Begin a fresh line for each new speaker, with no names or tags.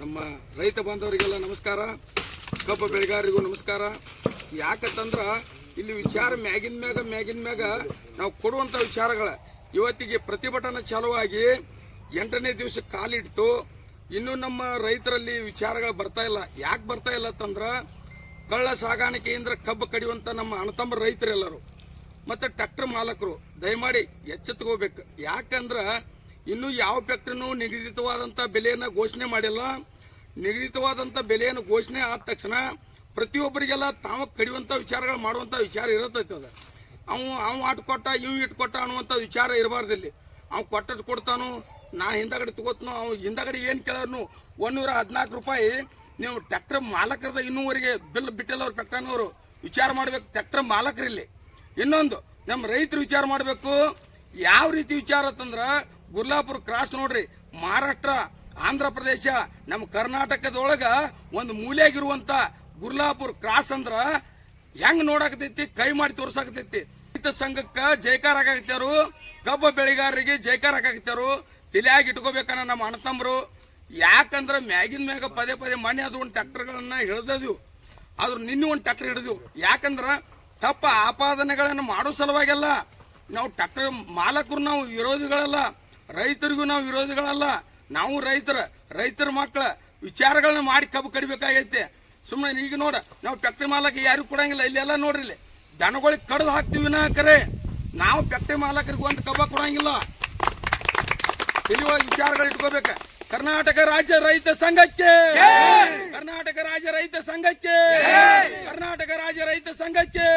ನಮ್ಮ ರೈತ ಬಾಂಧವರಿಗೆಲ್ಲ ನಮಸ್ಕಾರ. ಕಬ್ಬು ಬೆಳೆಗಾರರಿಗೂ ನಮಸ್ಕಾರ. ಯಾಕಂತಂದ್ರ ಇಲ್ಲಿ ವಿಚಾರ ಮ್ಯಾಗಿನ ಮ್ಯಾಗ ಮ್ಯಾಗಿನ ಮ್ಯಾಗ ನಾವು ಕೊಡುವಂಥ ವಿಚಾರಗಳ ಇವತ್ತಿಗೆ ಪ್ರತಿಭಟನೆ ಚಾಲುವಾಗಿ ಎಂಟನೇ ದಿವಸ ಕಾಲಿಟ್ಟು ಇನ್ನೂ ನಮ್ಮ ರೈತರಲ್ಲಿ ವಿಚಾರಗಳು ಬರ್ತಾ ಇಲ್ಲ. ಯಾಕೆ ಬರ್ತಾ ಇಲ್ಲ ತಂದ್ರ ಕಳ್ಳ ಸಾಗಾಣಿಕೆಯಿಂದ ಕಬ್ಬು ಕಡಿಯುವಂತ ನಮ್ಮ ಅಣತಂಬ ರೈತರೆಲ್ಲರೂ ಮತ್ತೆ ಟ್ರ್ಯಾಕ್ಟರ್ ಮಾಲಕರು ದಯಮಾಡಿ ಎಚ್ಚೆತ್ಕೋಬೇಕು ಯಾಕಂದ್ರ ಇನ್ನು ಯಾವ ಫ್ಯಾಕ್ಟ್ರಿನೂ ನಿಗದಿತವಾದಂಥ ಬೆಲೆಯನ್ನ ಘೋಷಣೆ ಮಾಡಿಲ್ಲ. ನಿಗದಿತವಾದಂಥ ಬೆಲೆಯನ್ನು ಘೋಷಣೆ ಆದ ತಕ್ಷಣ ಪ್ರತಿಯೊಬ್ಬರಿಗೆಲ್ಲ ತಾವು ಕಡಿಯುವಂತ ವಿಚಾರಗಳು ಮಾಡುವಂತ ವಿಚಾರ ಇರತೈತೆ ಅದ. ಅವ್, ಅವ ಆಟು ಕೊಟ್ಟ ಇವ್ ಇಟ್ ಕೊಟ್ಟ ಅನ್ನುವಂಥ ವಿಚಾರ ಇರಬಾರ್ದಿಲ್ಲಿ ಅವ್ ಕೊಟ್ಟದ್ ಕೊಡ್ತಾನು, ನಾ ಹಿಂದಗಡೆ ತಗೋತನೋ, ಅವ್ ಹಿಂದಗಡೆ ಏನು ಕೇಳೋನು ಒಂದೂರ ಹದಿನಾಲ್ಕು ರೂಪಾಯಿ ನೀವು ಟ್ರ್ಯಾಕ್ಟರ್ ಮಾಲಕರದ ಇನ್ನೂವರೆಗೆ ಬಿಲ್ ಬಿಟ್ಟಿಲ್ಲ ಅವ್ರು ಟ್ರ್ಯಾಕ್ಟರ್ನವರು ವಿಚಾರ ಮಾಡ್ಬೇಕು, ಟ್ರ್ಯಾಕ್ಟರ್ ಮಾಲಕರಿಲ್ಲಿ. ಇನ್ನೊಂದು, ನಮ್ಮ ರೈತರು ವಿಚಾರ ಮಾಡಬೇಕು, ಯಾವ ರೀತಿ ವಿಚಾರ ಅಂತಂದ್ರ ಗುರ್ಲಾಪುರ ಕ್ರಾಸ್ ನೋಡ್ರಿ. ಮಹಾರಾಷ್ಟ್ರ, ಆಂಧ್ರ ಪ್ರದೇಶ, ನಮ್ಮ ಕರ್ನಾಟಕದೊಳಗ ಒಂದು ಮೂಲೆಯಾಗಿರುವಂತ ಗುರ್ಲಾಪುರ ಕ್ರಾಸ್ ಅಂದ್ರ ಹೆಂಗ್ ನೋಡಾಕತೈತಿ ಕೈ ಮಾಡಿ ತೋರ್ಸಾಕತೈತಿ ರೈತ ಸಂಘಕ್ಕ ಜೈಕಾರ ಆಗಾಕತ್ಯಾರು ಕಬ್ಬ ಬೆಳೆಗಾರರಿಗೆ ಜೈಕಾರ ಆಗಾಕತ್ಯಾರು ತಲೆಯಾಗಿ ಇಟ್ಕೋಬೇಕನ್ನ ನಮ್ಮ ಅಣ್ಣತಮ್ಮರು ಯಾಕಂದ್ರ ಮ್ಯಾಗಿನ ಮ್ಯಾಗ ಪದೇ ಪದೇ ಮನೆ ಅದು ಒಂದು ಟ್ಯಾಕ್ಟರ್ಗಳನ್ನ ಹಿಡಿದವು ಆದ್ರೆ ನಿನ್ನೆ ಒಂದು ಟ್ರ್ಯಾಕ್ಟರ್ ಹಿಡಿದ್ವಿ. ಯಾಕಂದ್ರ ತಪ್ಪ ಆಪಾದನೆಗಳನ್ನು ಮಾಡೋ ಸಲುವಾಗೆಲ್ಲ ನಾವು ಟ್ರ್ಯಾಕ್ಟರ್ ಮಾಲಕರು ನಾವು ವಿರೋಧಿಗಳಲ್ಲ. ರೈತರಿಗೂ ನಾವು ವಿರೋಧಿಗಳಲ್ಲ ನಾವು ರೈತರ ರೈತರ ಮಕ್ಕಳ ವಿಚಾರಗಳನ್ನ ಮಾಡಿ ಕಬ್ಬು ಕಡಿಬೇಕಾಗೈತೆ. ಸುಮ್ಮನೆ ಈಗ ನೋಡ ನಾವು ಫ್ಯಾಕ್ಟ್ರಿ ಮಾಲಕ ಯಾರಿಗೂ ಕೊಡಂಗಿಲ್ಲ ಇಲ್ಲೆಲ್ಲ ನೋಡ್ರಿ ಇಲ್ಲಿ. ದನಗಳಿಗೆ ಕಡ್ದು ಹಾಕ್ತೀವಿ ನಾ ಕರೆ. ನಾವು ಫ್ಯಾಕ್ಟ್ರಿ ಮಾಲಕರಿಗೆ ಒಂದು ಕಬ್ಬ ಕೊಡಂಗಿಲ್ಲ. ತಿಳಿಯುವ ವಿಚಾರಗಳು ಇಟ್ಕೋಬೇಕ. ಕರ್ನಾಟಕ ರಾಜ್ಯ ರೈತ ಸಂಘಕ್ಕೆ. ಕರ್ನಾಟಕ ರಾಜ್ಯ ರೈತ ಸಂಘಕ್ಕೆ. ಕರ್ನಾಟಕ ರಾಜ್ಯ ರೈತ ಸಂಘಕ್ಕೆ.